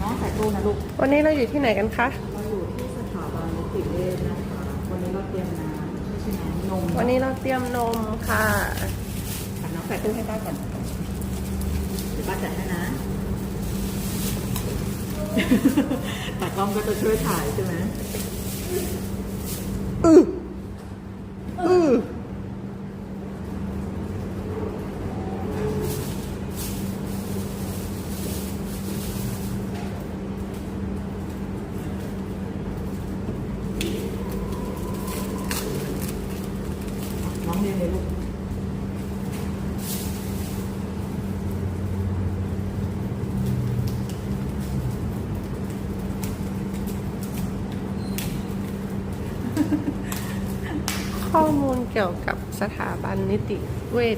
น้องใส่ตู้นะลูกวันนี้เราอยู่ที่ไหนกันคะ เราอยู่ที่สถาบันนิติเวชนะคะ วันนี้เราเตรียมน้ำไม่ใช่น้ำนมวันนี้เราเตรียมนมค่ะค่ะน้องใส่ตู้ให้ป้าก่อนเดี๋ยวป้าจัดให้นะ ตากล้องก็จะช่วยถ่ายใช่ไหม องเรียนเลยลูกข้อมูลเกี่ยวกับสถาบันนิติเวช